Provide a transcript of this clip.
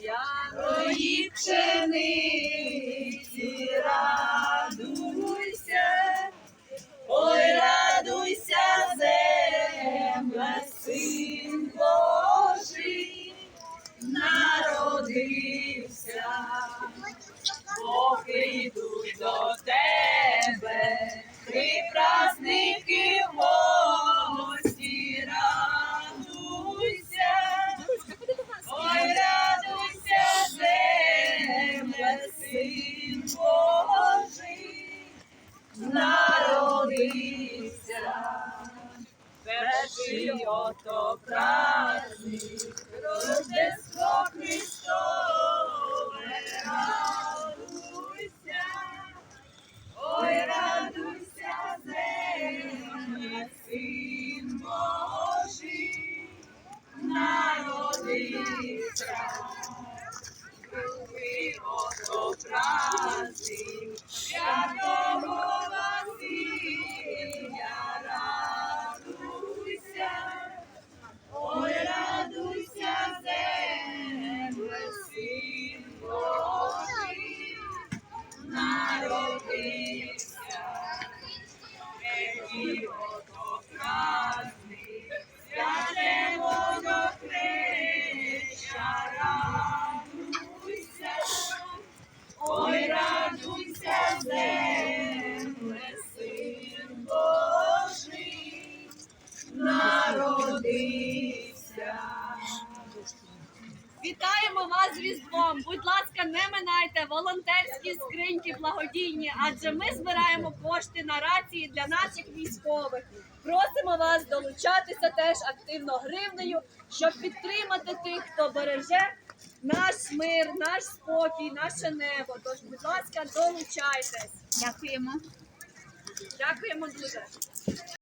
ярої пшениці, радуйся, ой, радуйся, земля, син Божий, народився, поки йдуть до тебе, праздники народився. Перший ото праздник, Рождество Христове, радуйся, ой, радуйся, земля, син Божий, народився. Другий ото Василія, радуйся, ой, радуйся, земле, син Божий, народився. Третій ото праздник, святе водохреща, радуйся, ой, радуйся, земле, син Божий, народився. Вітаємо вас з Різдвом! Будь ласка, не минайте волонтерські скриньки благодійні, адже ми збираємо кошти на рації для наших військових. Просимо вас долучатися теж активно гривнею, щоб підтримати тих, хто береже наш мир, наш спокій, наше небо. Тож, будь ласка, долучайтесь. Дякуємо. Дякуємо дуже.